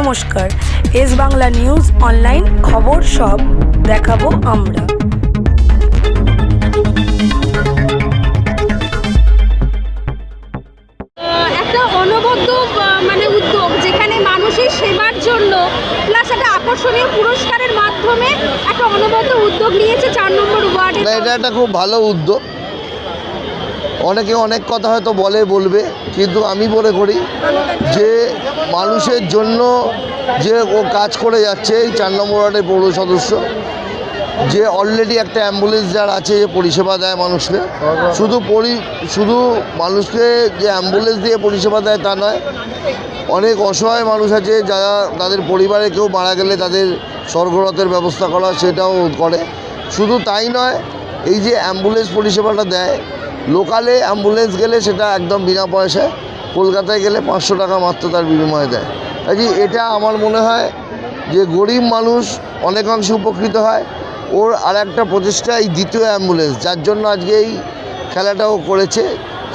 নমস্কার। S Bangla news online খবর সব দেখাবো আমরা। আহ, একটা অনবদ্য আহ, মানে উদ্যোগ যেখানে মানুষের সেবার জন্য প্লাস একটা আকর্ষণীয় পুরস্কারের মাধ্যমে একটা অনবদ্য উদ্যোগ নিয়েছে চার নম্বর ওয়ার্ডে। এটা একটা খুব ভালো উদ্যোগ। অনেকে অনেক কথা হয়তো বলে, বলবে, কিন্তু আমি মনে করি যে মানুষের জন্য যে ও কাজ করে যাচ্ছে, এই চার নম্বর ওয়ার্ডের পৌর সদস্য, যে অলরেডি একটা অ্যাম্বুলেন্স যার আছে, যে পরিষেবা দেয় মানুষকে, শুধু পরি, শুধু মানুষকে যে অ্যাম্বুলেন্স দিয়ে পরিষেবা দেয় তা নয়, অনেক অসহায় মানুষ আছে যারা তাদের পরিবারে কেউ মারা গেলে তাদের স্বর্গরথের ব্যবস্থা করা সেটাও করে। শুধু তাই নয়, এই যে অ্যাম্বুলেন্স পরিষেবাটা দেয় লোকালে অ্যাম্বুলেন্স গেলে সেটা একদম বিনা পয়সায়। কলকাতায় গেলে পাঁচশো টাকা মাত্র তার বিনিময়ে দেয়। কাজে এটা আমার মনে হয় যে গরিব মানুষ অনেকাংশে উপকৃত হয়। ওর আর একটা প্রচেষ্টা এই দ্বিতীয় অ্যাম্বুলেন্স, যার জন্য আজকে এই খেলাটাও করেছে।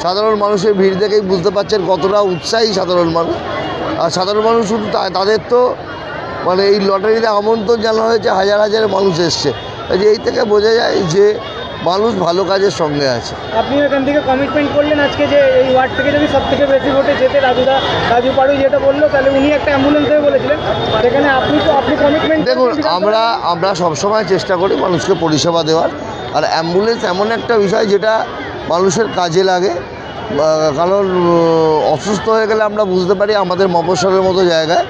সাধারণ মানুষের ভিড় দেখেই বুঝতে পারছেন কতটা উৎসাহী সাধারণ মানুষ। আর সাধারণ মানুষ শুধু তাদের তো মানে এই লটারিতে আমন্ত্রণ জানানো হয়েছে, হাজার হাজার মানুষ এসছে। এই থেকে বোঝা যায় যে মানুষ ভালো কাজের সঙ্গে আছে। আপনি এখান থেকে কমিটমেন্ট করলেন আজকে যে এই ওয়ার্ড থেকে যদি সব থেকে বেশি ভোটে যেতে রাজুদা রাজু পাড়ু যেটা বলল তাহলে উনি একটা অ্যাম্বুলেন্স দেবে বলেছিলেন। সেখানে আপনি তো আপনি কমিটমেন্ট দেখুন আমরা আমরা সবসময় চেষ্টা করি মানুষকে পরিষেবা দেওয়ার। আর অ্যাম্বুলেন্স এমন একটা বিষয় যেটা মানুষের কাজে লাগে। কারণ অসুস্থ হয়ে গেলে আমরা বুঝতে পারি আমাদের মফস্বলের মতো জায়গায়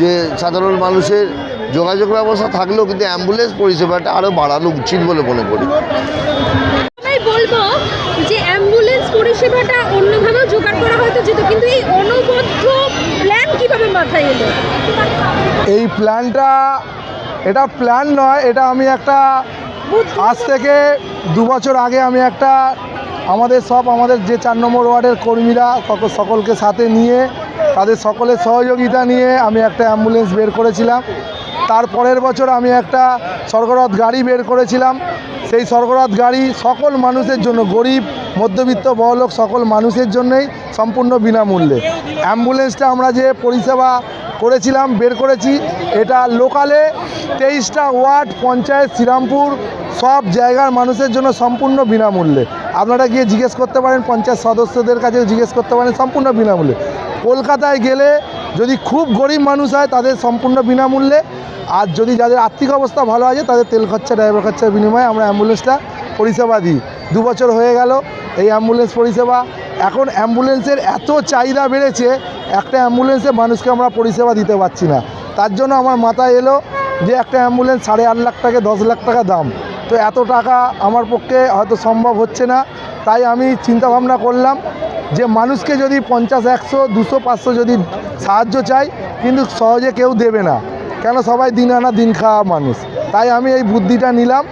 যে সাধারণ মানুষের যোগাযোগ ব্যবস্থা থাকলেও কিন্তু অ্যাম্বুলেন্স পরিষেবাটা আরও বাড়ানো উচিত বলে মনে করি। বলব যে অ্যাম্বুলেন্স পরিষেবাটা অন্যভাবেও জোগাড় করা হয়তো যেত কিন্তু এই অনবদ্য প্ল্যান কীভাবে মাথায় এলো? এই প্ল্যানটা এটা প্ল্যান নয় এটা আমি একটা আজ থেকে দু বছর আগে আমি একটা আমাদের সব আমাদের যে চার নম্বর ওয়ার্ডের কর্মীরা সকলকে সাথে নিয়ে তাদের সকলের সহযোগিতা নিয়ে আমি একটা অ্যাম্বুলেন্স বের করেছিলাম। তার পরের বছর আমি একটা স্বর্গরথ গাড়ি বের করেছিলাম। সেই স্বর্গরথ গাড়ি সকল মানুষের জন্য, গরিব, মধ্যবিত্ত, বড়লোক সকল মানুষের জন্যই সম্পূর্ণ বিনামূল্যে। অ্যাম্বুলেন্সটা আমরা যে পরিষেবা করেছিলাম, বের করেছি, এটা লোকালে তেইশটা ওয়ার্ড, পঞ্চায়েত, শ্রীরামপুর, সব জায়গার মানুষের জন্য সম্পূর্ণ বিনামূল্যে। আপনারা গিয়ে জিজ্ঞেস করতে পারেন, পঞ্চায়েত সদস্যদের কাছে জিজ্ঞেস করতে পারেন, সম্পূর্ণ বিনামূল্যে। কলকাতায় গেলে যদি খুব গরিব মানুষ হয়, তাদের সম্পূর্ণ বিনামূল্যে। আর যদি যাদের আর্থিক অবস্থা ভালো আছে, তাদের তেল খরচা ড্রাইভার খরচার বিনিময়ে আমরা অ্যাম্বুলেন্সটা পরিষেবা দিই। দু বছর হয়ে গেল, এই অ্যাম্বুলেন্স পরিষেবা। এখন অ্যাম্বুলেন্সের এত চাহিদা বেড়েছে, একটা অ্যাম্বুলেন্সে মানুষকে আমরা পরিষেবা দিতে পারছি না। তার জন্য আমার মাথায় এলো যে একটা অ্যাম্বুলেন্স সাড়ে আট লাখ টাকা, দশ লাখ টাকা দাম। তো এত টাকা আমার পক্ষে হয়তো সম্ভব হচ্ছে না। তাই আমি চিন্তাভাবনা করলাম যে মানুষকে যদি পঞ্চাশ, একশো, দুশো, পাঁচশো যদি সাহায্য চাই, কিন্তু সহজে কেউ দেবে না। কেন সবাই দিন আনা, দিন খাওয়া মানুষ? তাই আমি এই বুদ্ধিটা নিলাম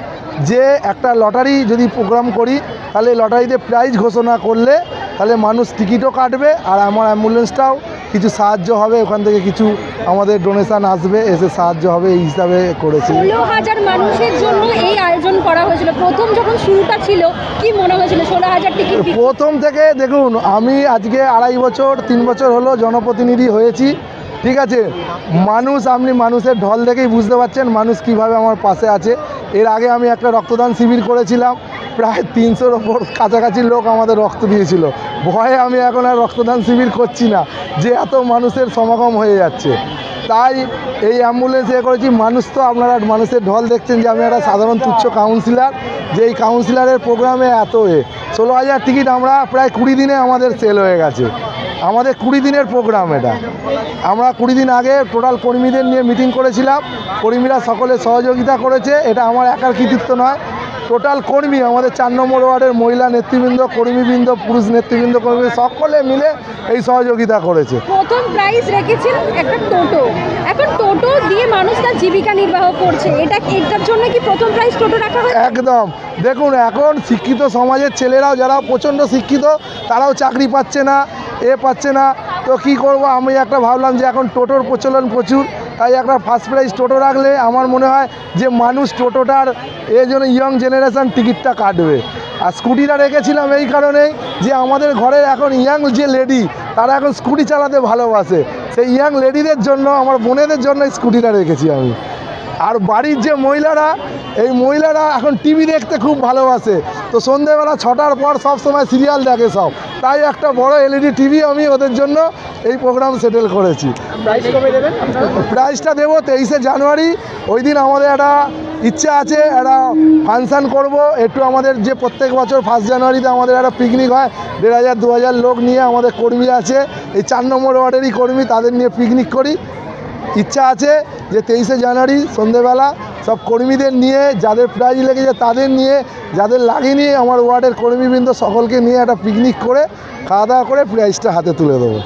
যে একটা লটারি যদি প্রোগ্রাম করি, তাহলে লটারিতে প্রাইজ ঘোষণা করলে তাহলে মানুষ টিকিটও কাটবে আর আমার অ্যাম্বুলেন্সটাও কিছু সাহায্য হবে। ওখান থেকে কিছু আমাদের ডোনেশান আসবে, এসে সাহায্য হবে এই হিসাবে করেছি। হাজার মানুষের জন্য এই আয়োজন করা হয়েছিল। প্রথম যখন শুরুটা ছিল, কি মনে হয়েছিল? ষোলো হাজার টিকিট প্রথম থেকে দেখুন, আমি আজকে আড়াই বছর, তিন বছর হলো জনপ্রতিনিধি হয়েছি, ঠিক আছে? মানুষ, আপনি মানুষের ঢল দেখেই বুঝতে পারছেন মানুষ কীভাবে আমার পাশে আছে। এর আগে আমি একটা রক্তদান শিবির করেছিলাম, প্রায় তিনশোর ওপর কাছাকাছি লোক আমাদের রক্ত দিয়েছিল। ভয়ে আমি এখন আর রক্তদান শিবির করছি না, যে এত মানুষের সমাগম হয়ে যাচ্ছে। তাই এই অ্যাম্বুলেন্স এ করেছি। মানুষ তো আপনারা মানুষের ঢল দেখছেন যে আমি একটা সাধারণ তুচ্ছ কাউন্সিলর যে এই কাউন্সিলরের প্রোগ্রামে এত এ। ষোলো হাজার টিকিট আমরা প্রায় কুড়ি দিনে আমাদের সেল হয়ে গেছে। আমাদের কুড়ি দিনের প্রোগ্রাম এটা। আমরা কুড়ি দিন আগে টোটাল কর্মীদের নিয়ে মিটিং করেছিলাম। কর্মীরা সকলে সহযোগিতা করেছে। এটা আমার একার কৃতিত্ব নয়। টোটাল কর্মী আমাদের চার নম্বর ওয়ার্ডের মহিলা নেতৃবৃন্দ কর্মীবৃন্দ পুরুষ নেতৃবৃন্দ কর্মী সকলে মিলে এই সহযোগিতা করেছে। প্রথম প্রাইজ রেখেছেন একটা টোটো। এখন টোটো দিয়ে মানুষ তার জীবিকা নির্বাহ করছে। এটা এটার জন্য কি প্রথম প্রাইজ টোটো রাখা হয় একদম। দেখুন এখন শিক্ষিত সমাজের ছেলেরাও যারা প্রচণ্ড শিক্ষিত তারাও চাকরি পাচ্ছে না এ পাচ্ছে না। তো কি করব? আমি একটা ভাবলাম যে এখন টোটোর প্রচলন প্রচুর। তাই একটা ফার্স্ট প্রাইজ টোটো রাখলে আমার মনে হয় যে মানুষ টোটোটার এই জন্য ইয়ং জেনারেশান টিকিটটা কাটবে। আর স্কুটিটা রেখেছিলাম এই কারণেই যে আমাদের ঘরের এখন ইয়াং যে লেডি তারা এখন স্কুটি চালাতে ভালোবাসে। সেই ইয়াং লেডিদের জন্য, আমার বোনেদের জন্য স্কুটিটা রেখেছি আমি। আর বাড়ির যে মহিলারা, এই মহিলারা এখন টিভি দেখতে খুব ভালোবাসে। তো সন্ধেবেলা ছটার পর সব সময় সিরিয়াল দেখে সব। তাই একটা বড় এলইডি টিভি আমি ওদের জন্য এই প্রোগ্রাম সেটেল করেছি। প্রাইস কবে দেবেন আপনারা প্রাইজটা দেবো তেইশে জানুয়ারি। ওই দিন আমাদের একটা ইচ্ছা আছে, একটা ফাংশান করব। একটু আমাদের যে প্রত্যেক বছর ফার্স্ট জানুয়ারিতে আমাদের একটা পিকনিক হয়, দেড় হাজার, দু হাজার লোক নিয়ে আমাদের কর্মী আছে। এই চার নম্বর ওয়ার্ডেরই কর্মী, তাদের নিয়ে পিকনিক করি। ইচ্ছা আছে যে তেইশে জানুয়ারি সন্ধেবেলা সব কর্মীদের নিয়ে, যাদের প্রাইজ লেগেছে তাদের নিয়ে, যাদের লাগেনি আমার ওয়ার্ডের কর্মীবৃন্দ সকলকে নিয়ে একটা পিকনিক করে, খাওয়া দাওয়া করে প্রাইজটা হাতে তুলে দেবো।